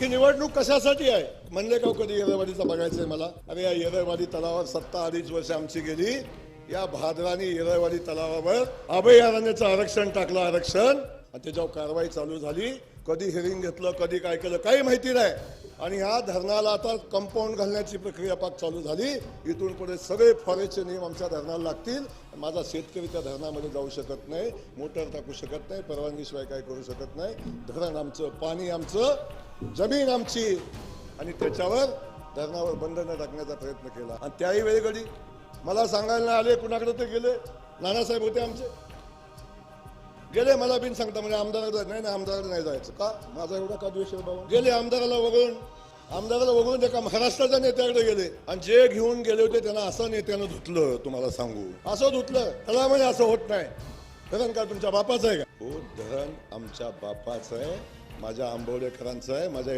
की निवडणूक कशासाठी आहे? म्हणले का हो कधी येरळवाडीचा बघायचंय मला? अरे या येरळवाडी तलावावर सत्ता अडीच वर्ष आमची गेली. या भाद्राने येरळवाडी तलावावर अभयारण्याचं आरक्षण टाकलं आरक्षण आणि त्याच्यावर कारवाई चालू झाली. कधी हिअरिंग घेतलं कधी काय केलं काही माहिती नाही. आणि ह्या धरणाला आता कंपाऊंड घालण्याची प्रक्रिया पाक चालू झाली. इथून पुढे सगळे फॉरेस्टचे नियम आमच्या धरणाला लागतील. माझा शेतकरी त्या धरणामध्ये जाऊ शकत नाही. मोटर टाकू शकत नाही. परवानगीशिवाय काय करू शकत नाही. धरण आमचं पाणी आमचं. जमीन आमची. आणि त्याच्यावर धरणावर बंधनं टाकण्याचा प्रयत्न केला. आणि त्याही वेळी मला सांगायला आले कुणाकडे ते गेले. नानासाहेब होते आमचे. गेले मला बिन सांगता म्हणजे आमदाराला नाही नाही आमदाराला नाही जायचं का? माझा एवढा का द्वेष बाबा? गेले आमदाराला वगळून. आमदाराला वगळून ते महाराष्ट्राच्या नेत्याकडे गेले. आणि जे घेऊन गेले होते त्यांना असं नेत्यानं धुतलं तुम्हाला सांगू. असं धुतलं. त्याला म्हणजे असं होत नाही. धरण का तुमच्या बापाचं आहे का? हो धरण आमच्या बापाचं आहे. माझ्या आंबवडेकरांचं आहे माझ्या